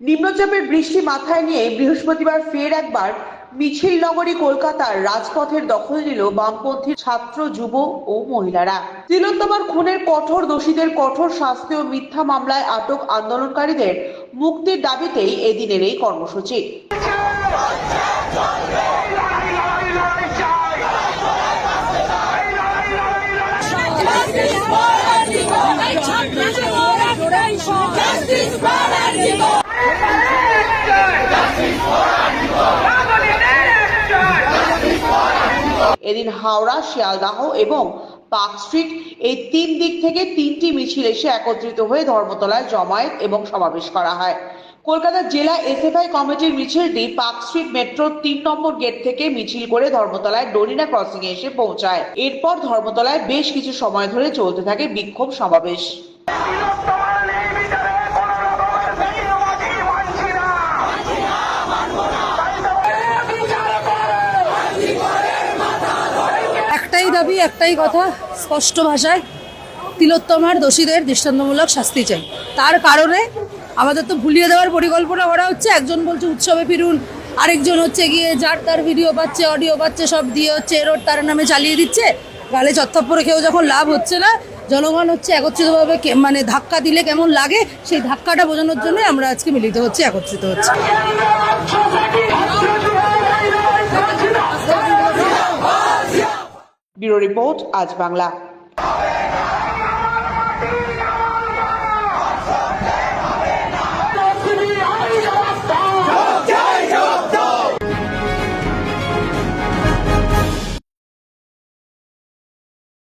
নিম্নচাপের বৃষ্টি মাথায় নিয়ে বৃহস্পতিবার ফের একবার মিছিল নগরী কলকাতার রাজপথের দখল নিল বামপন্থী ছাত্র, যুব ও মহিলারা। তিলোত্তমার খুনের কঠোর দোষীদের কঠোর শাস্তি ও মিথ্যা মামলায় আটক আন্দোলনকারীদের মুক্তির দাবিতেই এদিনের এই কর্মসূচি। Justice for Antigo! Justice for Antigo! Justice for Antigo! এদিন হাওড়া, শিয়ালদাহ এবং পার্ক স্ট্রিট এই তিন দিক থেকে তিনটি মিছিল এসে একত্রিত হয়ে ধর্মতলায় জমায়েত এবং সমাবেশ করা হয়। কলকাতা জেলা এসএফআই কমিটির মিছিলটি পার্ক স্ট্রিট মেট্রোর তিন নম্বর গেট থেকে মিছিল করে ধর্মতলায় ডরিনা ক্রসিং এসে পৌঁছায়। এরপর ধর্মতলায় বেশ কিছু সময় ধরে চলতে থাকে বিক্ষোভ সমাবেশ। দাবি একটাই কথা, স্পষ্ট ভাষায়, তিলোত্তমার দোষীদের দৃষ্টান্তমূলক শাস্তি চাই। তার কারণে আমাদের তো ভুলিয়ে দেওয়ার পরিকল্পনা করা হচ্ছে। একজন বলছে, উৎসবে ফিরুন। আরেকজন হচ্ছে গিয়ে, যার তার ভিডিও পাচ্ছে অডিও পাচ্ছে, সব দিয়ে হচ্ছে এরোড তার নামে চালিয়ে দিচ্ছে। গালে চত্থপ্পরে কেউ যখন লাভ হচ্ছে না, জনগণ হচ্ছে একত্রিতভাবে মানে ধাক্কা দিলে কেমন লাগে, সেই ধাক্কাটা বোঝানোর জন্য আমরা আজকে মিলিত হচ্ছে, একত্রিত হচ্ছে। ব্যুরো রিপোর্ট আজ বাংলা